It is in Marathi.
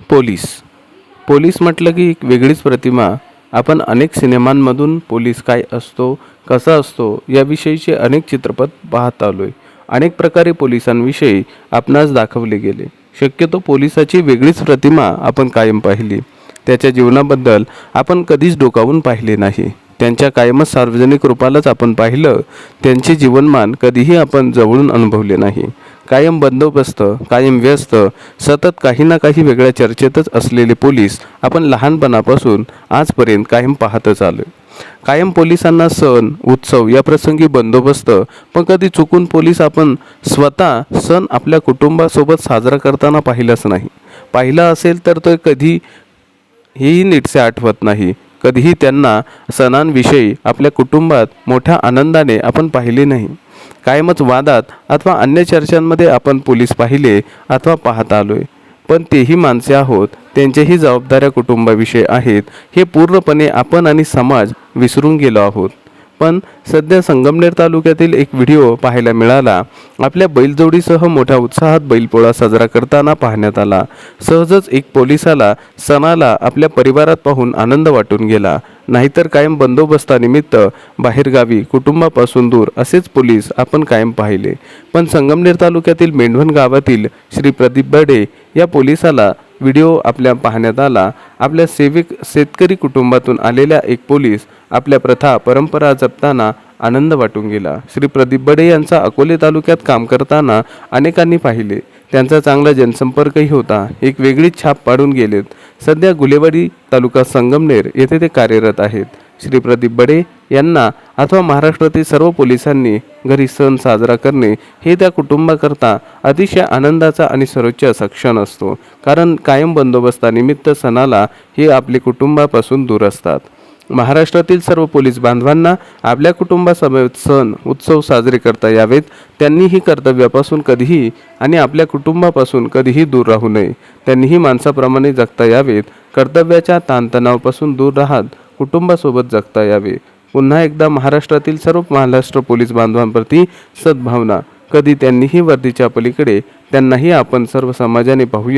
पोलीस. पोलीस म्हटलं की एक वेगळीच प्रतिमा. आपण अनेक सिनेमांमधून पोलीस काय असतो कसा असतो याविषयीचे अनेक चित्रपट पाहत आलो आहे अनेक प्रकारे पोलिसांविषयी आपणास दाखवले गेले. शक्यतो पोलिसाची वेगळीच प्रतिमा आपण कायम पाहिली. त्याच्या जीवनाबद्दल आपण कधीच डोकावून पाहिले नाही. त्यांच्या कायमच सार्वजनिक रूपालाच आपण पाहिलं. त्यांचे जीवनमान कधीही आपण जवळून अनुभवले नाही. कायम बंदोबस्त कायम व्यस्त सतत काही ना काही वेगळ्या चर्चेतच असलेले पोलीस आपण लहानपणापासून आजपर्यंत कायम पाहतच आलो कायम पोलिसांना सण उत्सव या प्रसंगी बंदोबस्त पण कधी चुकून पोलीस आपण स्वतः सण आपल्या कुटुंबासोबत साजरा करताना पाहिलाच नाही. पाहिला असेल तर तो कधी हेही नीटसे आठवत नाही. कधीही त्यांना सणांविषयी आपल्या कुटुंबात मोठ्या आनंदाने आपण पाहिले नाही. कायमच वादात अथवा अन्य चर्चांमध्ये आपण पोलीस पाहिले अथवा पाहत आलोय. पण तेही माणसे आहोत त्यांच्याही जबाबदाऱ्या कुटुंबाविषयी आहेत. हे पूर्णपणे आपण आणि समाज विसरून गेलो आहोत. पण सध्या संगमनेर तालुक्यातील एक व्हिडिओ पाहायला मिळाला. आपल्या बैलजोडीसह मोठ्या उत्साहात बैलपोळा साजरा करताना पाहण्यात आला. सहजच एक पोलिसाला सणाला आपल्या परिवारात पाहून आनंद वाटून गेला. नाहीतर कायम बंदोबस्तानिमित्त बाहेरगावी कुटुंबापासून दूर असेच पोलीस आपण कायम पाहिले. पण संगमनेर तालुक्यातील मेंढवण गावातील श्री प्रदीप बर्डे या पोलिसाला व्हिडिओ आपल्या पाहण्यात आला. आपल्या सेविक शेतकरी कुटुंबातून आलेल्या एक पोलीस आपल्या प्रथा परंपरा जपताना आनंद वाटून गेला. श्री प्रदीप बडे यांचा अकोले तालुक्यात काम करताना अनेकांनी पाहिले. त्यांचा चांगला जनसंपर्कही होता. एक वेगळीच छाप पाडून गेलेत. सध्या गुलेवाडी तालुका संगमनेर येथे ते कार्यरत आहेत. श्री प्रदीप बडे यांना अथवा महाराष्ट्रातील सर्व पोलिसांनी घरी सण साजरा करणे हे त्या कुटुंबाकरता अतिशय आनंदाचा आणि सर्वोच्च असा क्षण असतो. कारण कायम बंदोबस्तानिमित्त सणाला हे आपले कुटुंबापासून दूर असतात. महाराष्ट्रातील सर्व पोलीस बांधवांना आपल्या कुटुंबासमवेत सण उत्सव साजरे करता यावेत. त्यांनीही कर्तव्यापासून कधीही आणि आपल्या कुटुंबापासून कधीही दूर राहू नये. त्यांनीही माणसाप्रमाणे जगता यावेत. कर्तव्याच्या ताणतणावापासून दूर राहत कुटुंबासोबत जगता यावे. पुन्हा एकदा महाराष्ट्रातील सर्व महाराष्ट्र पोलीस बांधवांप्रती सद्भावना. कधी त्यांनीही वर्दीच्या पलीकडे त्यांनाही आपण सर्व समाजाने पाहूया.